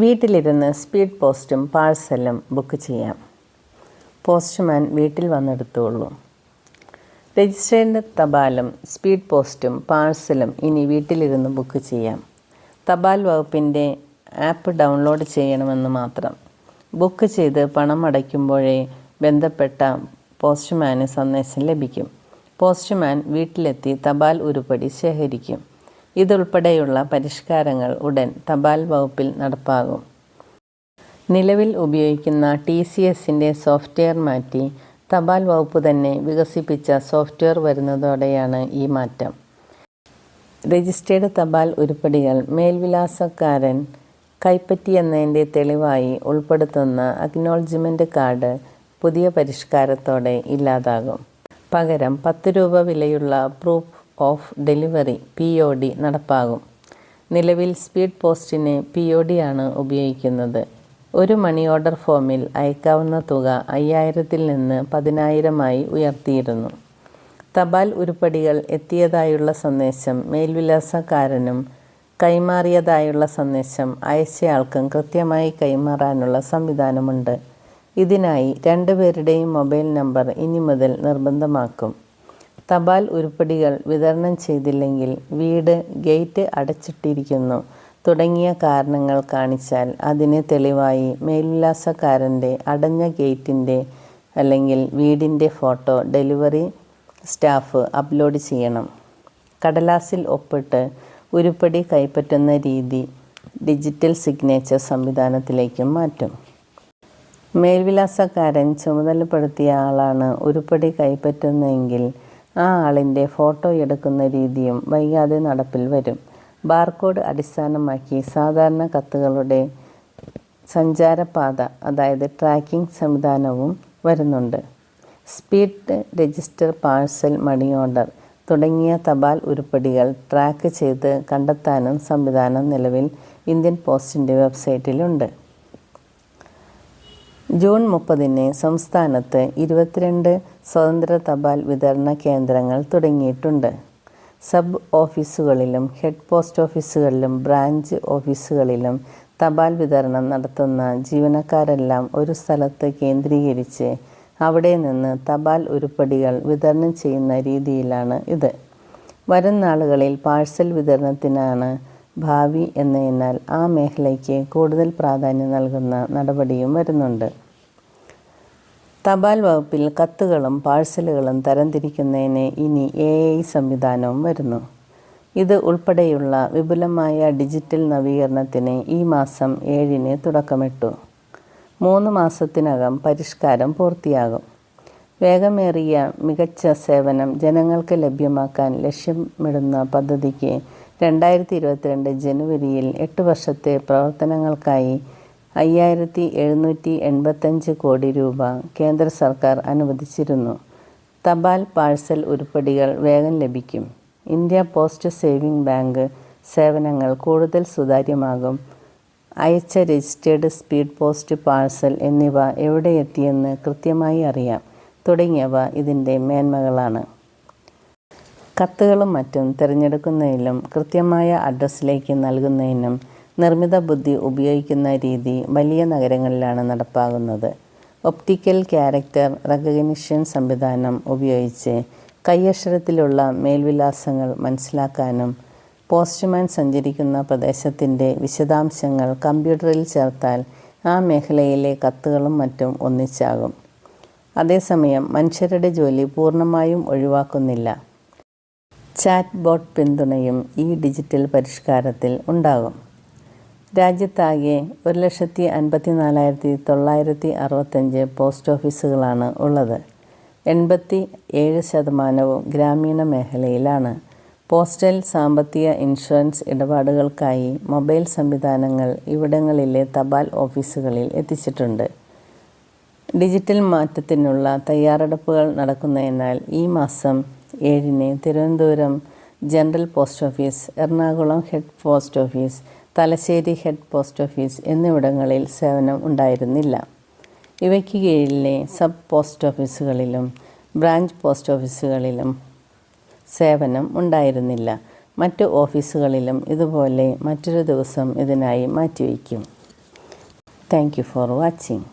വീട്ടിലിരുന്ന് സ്പീഡ് പോസ്റ്റും പാഴ്സലും ബുക്ക് ചെയ്യാം. പോസ്റ്റ്മാൻ വീട്ടിൽ വന്നെടുത്തോളൂ. രജിസ്റ്റേർഡ് തപാലും സ്പീഡ് പോസ്റ്റും പാഴ്സലും ഇനി വീട്ടിലിരുന്ന് ബുക്ക് ചെയ്യാം. തപാൽ വകുപ്പിന്റെ ആപ്പ് ഡൗൺലോഡ് ചെയ്യണമെന്ന് മാത്രം. ബുക്ക് ചെയ്ത് പണം അടയ്ക്കുമ്പോഴേ ബന്ധപ്പെട്ട പോസ്റ്റ്മാന് സന്ദേശം ലഭിക്കും. പോസ്റ്റ്മാൻ വീട്ടിലെത്തി തപാൽ ഉരുപ്പടി ശേഖരിക്കും. ഇതുൾപ്പെടെയുള്ള പരിഷ്കാരങ്ങൾ ഉടൻ തപാൽ വകുപ്പിൽ നടപ്പാകും. നിലവിൽ ഉപയോഗിക്കുന്ന ടി സി എസിന്റെ സോഫ്റ്റ്വെയർ മാറ്റി തപാൽ വകുപ്പ് തന്നെ വികസിപ്പിച്ച സോഫ്റ്റ്വെയർ വരുന്നതോടെയാണ് ഈ മാറ്റം. രജിസ്റ്റേർഡ് തപാൽ ഉരുപ്പടികൾ മേൽവിലാസക്കാരൻ കൈപ്പറ്റി കൈപ്പറ്റിയെന്നതിന്റെ തെളിവായി ഉൾപ്പെടുത്തുന്ന അക്നോളജ്മെന്റ് കാർഡ് പുതിയ പരിഷ്കാരത്തോടെ ഇല്ലാതാകും. പകരം പത്ത് രൂപ വിലയുള്ള proof of delivery P O D നടപ്പാകും. നിലവിൽ സ്പീഡ് പോസ്റ്റിന് പി ഒ ഡി ആണ് ഉപയോഗിക്കുന്നത്. ഒരു മണി ഓർഡർ ഫോമിൽ അയക്കാവുന്ന തുക അയ്യായിരത്തിൽ നിന്ന് പതിനായിരമായി ഉയർത്തിയിരുന്നു. തപാൽ ഉരുപ്പടികൾ എത്തിയതായുള്ള സന്ദേശം മേൽവിലാസക്കാരനും കൈമാറിയതായുള്ള സന്ദേശം അയച്ചയാൾക്കും കൃത്യമായി കൈമാറാനുള്ള സംവിധാനമുണ്ട്. ഇതിനായി രണ്ടുപേരുടെയും മൊബൈൽ നമ്പർ ഇനി മുതൽ നിർബന്ധമാക്കും. തപാൽ ഉരുപ്പടികൾ വിതരണം ചെയ്തില്ലെങ്കിൽ വീട് ഗേറ്റ് അടച്ചിട്ടിരിക്കുന്നു. തുടങ്ങിയ കാരണങ്ങൾ കാണിച്ചാൽ അതിന് തെളിവായി മേൽവിലാസക്കാരന്റെ അടഞ്ഞ ഗേറ്റിന്റെ അല്ലെങ്കിൽ വീടിന്റെ ഫോട്ടോ ഡെലിവറി സ്റ്റാഫ് അപ്ലോഡ് ചെയ്യണം. കടലാസിൽ ഒപ്പിട്ട് ഉരുപ്പടി കൈപ്പറ്റുന്ന രീതി ഡിജിറ്റൽ സിഗ്നേച്ചർ സംവിധാനത്തിലേക്കും മാറ്റും. മേൽവിലാസക്കാരൻ ചുമതലപ്പെടുത്തിയ ആളാണ് ഉരുപ്പടി കൈപ്പറ്റുന്നതെങ്കിൽ ആ ആളിന്റെ ഫോട്ടോ എടുക്കുന്ന രീതിയും വൈകാതെ നടപ്പിൽ വരും. ബാർകോഡ് അടിസ്ഥാനമാക്കി സാധാരണ കത്തുകളുടെ സഞ്ചാരപാത അതായത് ട്രാക്കിംഗ് സംവിധാനവും വരുന്നുണ്ട്. Speed register parcel money order തുടങ്ങിയ തപാൽ ഉരുപ്പടികൾ ട്രാക്ക് ചെയ്ത് കണ്ടെത്താനും സംവിധാനം നിലവിൽ ഇന്ത്യൻ പോസ്റ്റിന്റെ വെബ്സൈറ്റിലുണ്ട്. ജൂൺ മുപ്പതിന് സംസ്ഥാനത്ത് ഇരുപത്തിരണ്ട് സ്വതന്ത്ര തപാൽ വിതരണ കേന്ദ്രങ്ങൾ തുടങ്ങിയിട്ടുണ്ട്. സബ് ഓഫീസുകളിലും ഹെഡ് പോസ്റ്റ് ഓഫീസുകളിലും ബ്രാഞ്ച് ഓഫീസുകളിലും തപാൽ വിതരണം നടത്തുന്ന ജീവനക്കാരെല്ലാം ഒരു സ്ഥലത്ത് കേന്ദ്രീകരിച്ച് അവിടെ നിന്ന് തപാൽ ഉരുപ്പടികൾ വിതരണം ചെയ്യുന്ന രീതിയിലാണ് ഇത്. വരും നാളുകളിൽ പാഴ്സൽ വിതരണത്തിനാണ് ഭാവി എന്നതിനാൽ ആ മേഖലയ്ക്ക് കൂടുതൽ പ്രാധാന്യം നൽകുന്ന നടപടിയും വരുന്നുണ്ട്. തപാൽ വകുപ്പിൽ കത്തുകളും പാഴ്സലുകളും തരംതിരിക്കുന്നതിന് ഇനി എ ഐ സംവിധാനവും വരുന്നു. ഇത് ഉൾപ്പെടെയുള്ള വിപുലമായ ഡിജിറ്റൽ നവീകരണത്തിന് ഈ മാസം ഏഴിന് തുടക്കമിട്ടു. മൂന്ന് മാസത്തിനകം പരിഷ്കാരം പൂർത്തിയാകും. വേഗമേറിയ മികച്ച സേവനം ജനങ്ങൾക്ക് ലഭ്യമാക്കാൻ ലക്ഷ്യമിടുന്ന പദ്ധതിക്ക് രണ്ടായിരത്തി ഇരുപത്തിരണ്ട് ജനുവരിയിൽ എട്ട് വർഷത്തെ പ്രവർത്തനങ്ങൾക്കായി അയ്യായിരത്തി എഴുന്നൂറ്റി എൺപത്തഞ്ച് കോടി രൂപ കേന്ദ്ര സർക്കാർ അനുവദിച്ചിരുന്നു. തപാൽ പാഴ്സൽ ഉരുപ്പടികൾ വേഗം ലഭിക്കും. ഇന്ത്യ പോസ്റ്റ് സേവിംഗ് ബാങ്ക് സേവനങ്ങൾ കൂടുതൽ സുതാര്യമാകും. അയച്ച രജിസ്റ്റേർഡ് സ്പീഡ് പോസ്റ്റ് പാഴ്സൽ എന്നിവ എവിടെ എത്തിയെന്ന് കൃത്യമായി അറിയാം. തുടങ്ങിയവ ഇതിന്റെ മേന്മകളാണ്. കത്തുകളും മറ്റും തിരഞ്ഞെടുക്കുന്നതിലും കൃത്യമായ അഡ്രസ്സിലേക്ക് നൽകുന്നതിനും നിർമ്മിത ബുദ്ധി ഉപയോഗിക്കുന്ന രീതി വലിയ നഗരങ്ങളിലാണ് നടപ്പാകുന്നത്. ഒപ്റ്റിക്കൽ ക്യാരക്ടർ റെക്കഗ്നിഷൻ സംവിധാനം ഉപയോഗിച്ച് കയ്യക്ഷരത്തിലുള്ള മേൽവിലാസങ്ങൾ മനസ്സിലാക്കാനും പോസ്റ്റ്മാൻ സഞ്ചരിക്കുന്ന പ്രദേശത്തിന്റെ വിശദാംശങ്ങൾ കമ്പ്യൂട്ടറിൽ ചേർത്താൽ ആ മേഖലയിലെ കത്തുകളും മറ്റും ഒന്നിച്ചാകും. അതേസമയം മനുഷ്യരുടെ ജോലി പൂർണമായും ഒഴിവാക്കുന്നില്ല. ചാറ്റ് ബോട്ട് പിന്തുണയും ഈ ഡിജിറ്റൽ പരിഷ്കാരത്തിൽ ഉണ്ടാകും. രാജ്യത്താകെ ഒരു ലക്ഷത്തി അൻപത്തി നാലായിരത്തി തൊള്ളായിരത്തി അറുപത്തഞ്ച് പോസ്റ്റ് ഓഫീസുകളാണ് ഉള്ളത്. എൺപത്തി ഏഴ് ശതമാനവും ഗ്രാമീണ മേഖലയിലാണ്. പോസ്റ്റൽ സാമ്പത്തിക ഇൻഷുറൻസ് ഇടപാടുകൾക്കായി മൊബൈൽ സംവിധാനങ്ങൾ ഇവിടങ്ങളിലെ തപാൽ ഓഫീസുകളിൽ എത്തിച്ചിട്ടുണ്ട്. ഡിജിറ്റൽ മാറ്റത്തിനുള്ള തയ്യാറെടുപ്പുകൾ നടക്കുന്നതിനാൽ ഈ മാസം ഏഴിന് Thiruvananthapuram general post office Ernakulam head post office Thalassery head post office എന്നിവിടങ്ങളിൽ സേവനം ഉണ്ടായിരുന്നില്ല. ഇവയ്ക്ക് കീഴിലെ സബ് പോസ്റ്റ് ഓഫീസുകളിലും ബ്രാഞ്ച് പോസ്റ്റ് ഓഫീസുകളിലും സേവനം ഉണ്ടായിരുന്നില്ല. മറ്റ് ഓഫീസുകളിലും ഇതുപോലെ മറ്റൊരു ദിവസം ഇതിനായി മാറ്റിവെക്കും താങ്ക് യു ഫോർ വാച്ചിങ്.